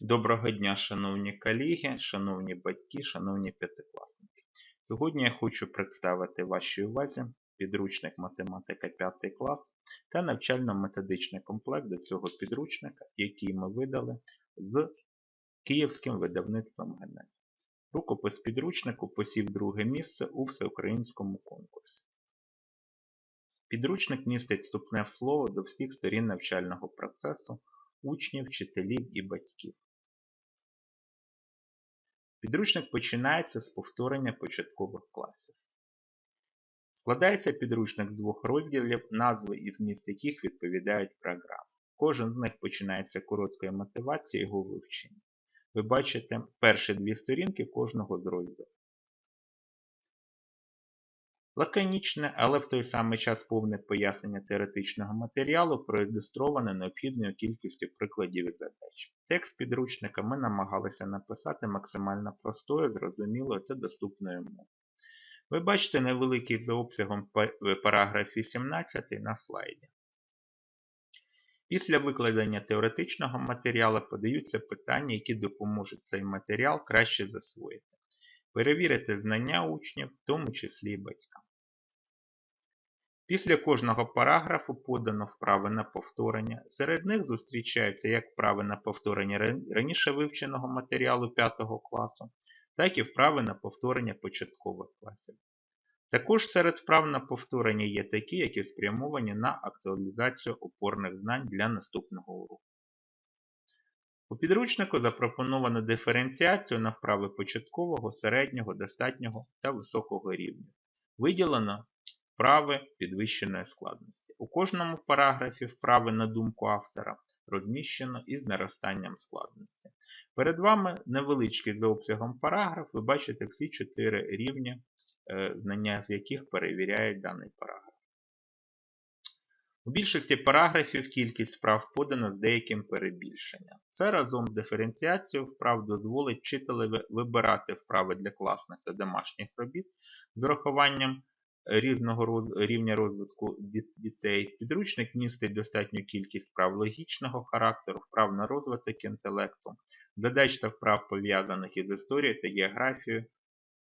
Доброго дня, шановні колеги, шановні батьки, шановні п'ятикласники. Сьогодні я хочу представити вашій увазі підручник математика 5 клас та навчально-методичний комплект до цього підручника, який ми видали з київським видавництвом Генез. Рукопис підручнику посів друге місце у всеукраїнському конкурсі. Підручник містить вступне слово до всіх сторін навчального процесу, учнів, вчителів і батьків. Підручник починається з повторення початкових класів. Складається підручник з двох розділів, назви і зміст яких відповідають програмі. Кожен з них починається короткою мотивацією його вивчення. Ви бачите перші дві сторінки кожного з розділів. Лаконічне, але в той самий час повне пояснення теоретичного матеріалу проілюстроване необхідною кількістю прикладів і задач. Текст підручника ми намагалися написати максимально простою, зрозумілою та доступною мовою. Ви бачите невеликий за обсягом параграф 18 на слайді. Після викладення теоретичного матеріалу подаються питання, які допоможуть цей матеріал краще засвоїти. Перевірити знання учнів, в тому числі і батькам. Після кожного параграфу подано вправи на повторення. Серед них зустрічаються як вправи на повторення раніше вивченого матеріалу 5 класу, так і вправи на повторення початкових класів. Також серед вправ на повторення є такі, які спрямовані на актуалізацію опорних знань для наступного уроку. У підручнику запропоновано диференціацію на вправи початкового, середнього, достатнього та високого рівня. Виділено вправи підвищеної складності. У кожному параграфі вправи на думку автора розміщено із наростанням складності. Перед вами невеличкий за обсягом параграф, ви бачите всі чотири рівні, е, знання з яких перевіряють даний параграф. У більшості параграфів кількість вправ подано з деяким перебільшенням. Це разом з диференціацією вправ дозволить вчителеві вибирати вправи для класних та домашніх робіт з урахуванням різного рівня розвитку дітей. Підручник містить достатню кількість вправ логічного характеру, вправ на розвиток інтелекту, задач та вправ пов'язаних із історією та географією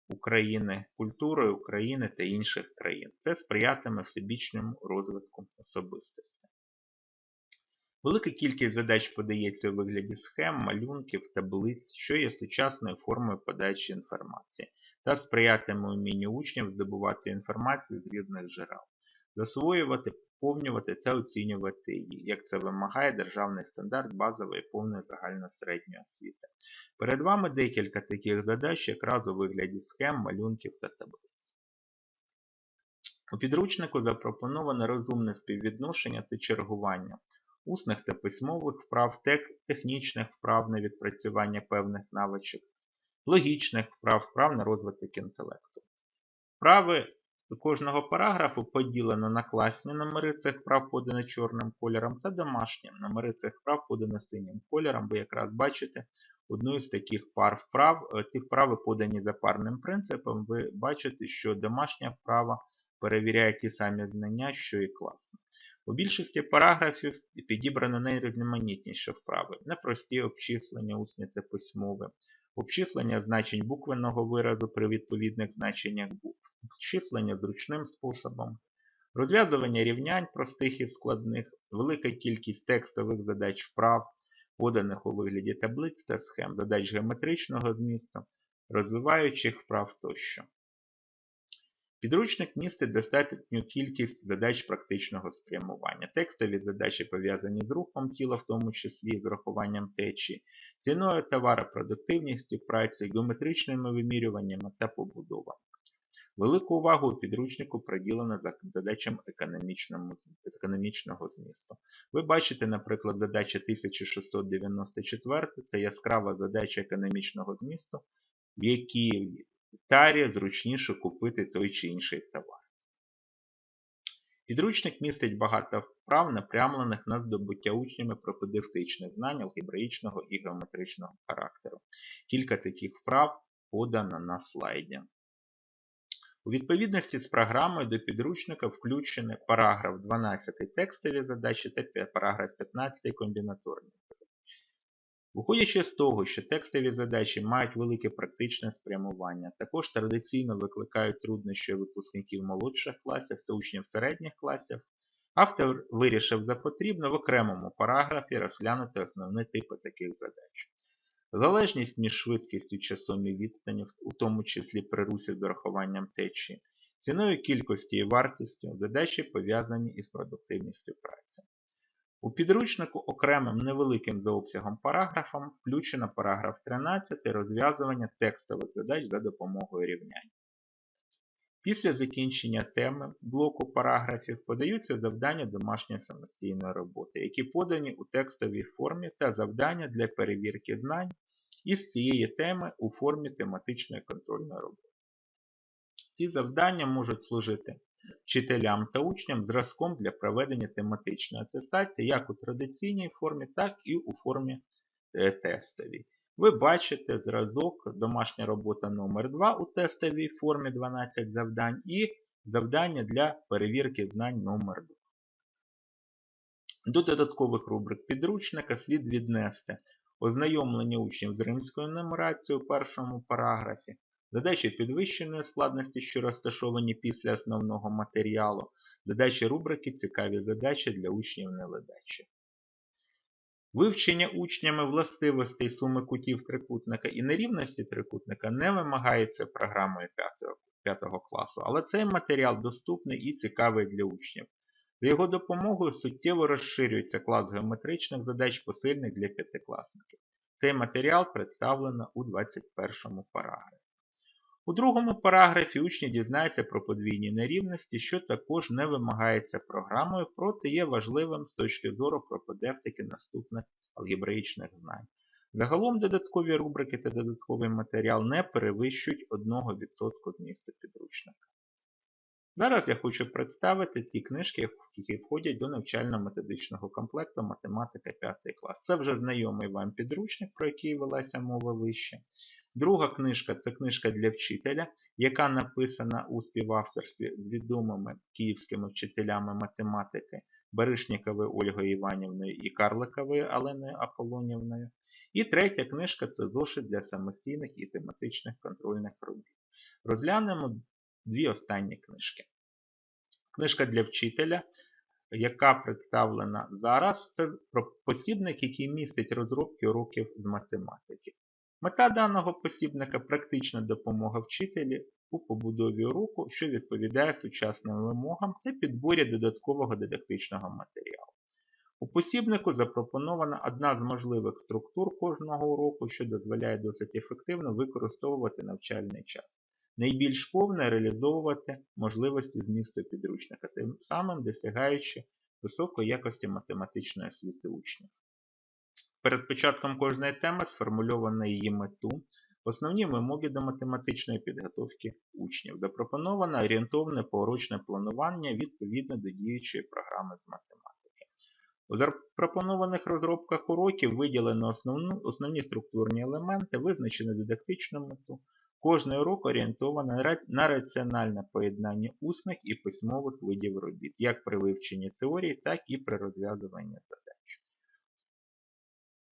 України, культурою України та інших країн. Це сприятиме всебічному розвитку особистості. Велика кількість задач подається у вигляді схем, малюнків, таблиць, що є сучасною формою подачі інформації, та сприятиме умінню учнів здобувати інформацію з різних джерел, засвоювати, поповнювати та оцінювати її, як це вимагає державний стандарт базової повної загальносередньої освіти. Перед вами декілька таких задач якраз у вигляді схем, малюнків та таблиць. У підручнику запропоновано розумне співвідношення та чергування усних та письмових вправ, технічних вправ на відпрацювання певних навичок, логічних вправ, вправ на розвиток інтелекту. Вправи кожного параграфу поділено на класні номери цих вправ подані чорним кольором та домашні номери цих вправ подані синім кольором. Ви якраз бачите одну з таких пар вправ. Е, ці вправи подані за парним принципом. Ви бачите, що домашня вправа перевіряє ті самі знання, що і класна. У більшості параграфів підібрано найрізноманітніші вправи, непрості обчислення, усні та письмове, обчислення значень буквенного виразу при відповідних значеннях букв, обчислення зручним способом, розв'язування рівнянь простих і складних, велика кількість текстових задач вправ, поданих у вигляді таблиць та схем, задач геометричного змісту, розвиваючих вправ тощо. Підручник містить достатню кількість задач практичного спрямування. Текстові задачі пов'язані з рухом тіла, в тому числі з урахуванням течії, ціною товара, продуктивністю праці, геометричними вимірюваннями та побудовами. Велику увагу у підручнику приділено задачам економічного змісту. Ви бачите, наприклад, задача 1694 це яскрава задача економічного змісту, в якій тарі зручніше купити той чи інший товар. Підручник містить багато вправ, напрямлених на здобуття учнями пропедевтичних знань алгебраїчного і геометричного характеру. Кілька таких вправ подано на слайді. У відповідності з програмою до підручника включені параграф 12 текстові задачі та параграф 15 комбінаторні Виходячи з того, що текстові задачі мають велике практичне спрямування, також традиційно викликають труднощі випускників молодших класів та учнів середніх класів, автор вирішив за потрібно в окремому параграфі розглянути основні типи таких задач. Залежність між швидкістю часом і відстані, у тому числі при русі з урахуванням течії, ціною кількості і вартістю, задачі пов'язані із продуктивністю праці. У підручнику окремим невеликим за обсягом параграфом включено параграф 13 розв'язування текстових задач за допомогою рівнянь. Після закінчення теми блоку параграфів подаються завдання домашньої самостійної роботи, які подані у текстовій формі та завдання для перевірки знань із цієї теми у формі тематичної контрольної роботи. Ці завдання можуть служити вчителям та учням зразком для проведення тематичної атестації як у традиційній формі, так і у формі е, тестовій. Ви бачите зразок домашня робота номер 2 у тестовій формі 12 завдань і завдання для перевірки знань номер 2 До додаткових рубрик підручника слід віднести ознайомлення учнів з римською нумерацією у першому параграфі, задачі підвищеної складності, що розташовані після основного матеріалу, задачі рубрики Цікаві задачі для учнів неледачі. Вивчення учнями властивостей суми кутів трикутника і нерівності трикутника не вимагається програмою 5, 5 класу, але цей матеріал доступний і цікавий для учнів. За його допомогою суттєво розширюється клас геометричних задач посильних для п'ятикласників. Цей матеріал представлено у 21 параграфі. У другому параграфі учні дізнаються про подвійні нерівності, що також не вимагається програмою, проте є важливим з точки зору пропедевтики наступних алгебраїчних знань. Загалом додаткові рубрики та додатковий матеріал не перевищують 1% змісту підручника. Зараз я хочу представити ті книжки, які входять до навчально-методичного комплекту математика 5 клас. Це вже знайомий вам підручник, про який велася мова вище. Друга книжка це книжка для вчителя, яка написана у співавторстві з відомими київськими вчителями математики Баришніковою Ольгою Іванівною і Карликовою Оленою Аполонівною. І третя книжка це зошит для самостійних і тематичних контрольних робіт. Розглянемо дві останні книжки. Книжка для вчителя, яка представлена зараз, це посібник, який містить розробки уроків з математики. Мета даного посібника практична допомога вчителі у побудові уроку, що відповідає сучасним вимогам та підборі додаткового дидактичного матеріалу. У посібнику запропонована одна з можливих структур кожного уроку, що дозволяє досить ефективно використовувати навчальний час. Найбільш повне реалізовувати можливості змісту підручника, тим самим досягаючи високої якості математичної освіти учнів. Перед початком кожної теми сформульовано її мету, основні вимоги до математичної підготовки учнів. Запропоновано орієнтовне поурочне планування відповідно до діючої програми з математики. У запропонованих розробках уроків виділено основну, основні структурні елементи, визначено дидактичну мету. Кожний урок орієнтований на раціональне поєднання усних і письмових видів робіт, як при вивченні теорії, так і при розв'язуванні задач.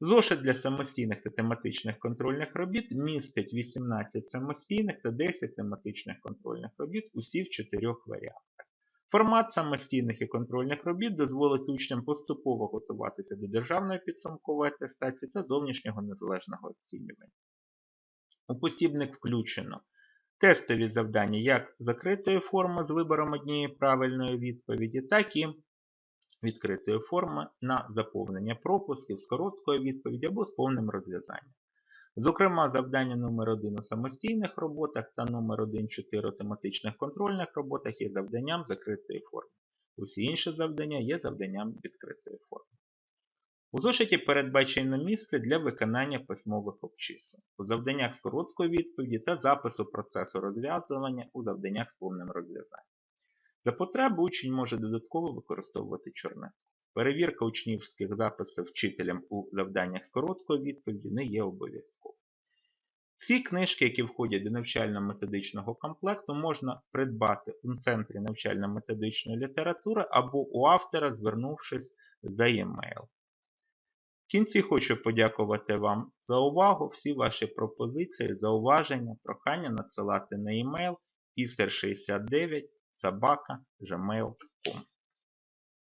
Зошит для самостійних та тематичних контрольних робіт містить 18 самостійних та 10 тематичних контрольних робіт усі в чотирьох варіантах. Формат самостійних і контрольних робіт дозволить учням поступово готуватися до державної підсумкової атестації та зовнішнього незалежного оцінювання. У посібник включено тестові завдання як закритої форми з вибором однієї правильної відповіді, так і відкритої форми на заповнення пропусків з короткою відповіддю або з повним розв'язанням. Зокрема, завдання номер 1 у самостійних роботах та номер 1.4 у тематичних контрольних роботах є завданням закритої форми. Усі інші завдання є завданням відкритої форми. У зошиті передбачено місце для виконання письмових обчислень, у завданнях з короткою відповіді та запису процесу розв'язування у завданнях з повним розв'язанням. За потреби учень може додатково використовувати чорнетку. Перевірка учнівських записів вчителям у завданнях з короткою відповіді не є обов'язковою. Всі книжки, які входять до навчально-методичного комплекту, можна придбати у центрі навчально-методичної літератури або у автора, звернувшись за e-mail. В кінці хочу подякувати вам за увагу. Всі ваші пропозиції, зауваження, прохання надсилати на e-mail ister69 собака gmail.com.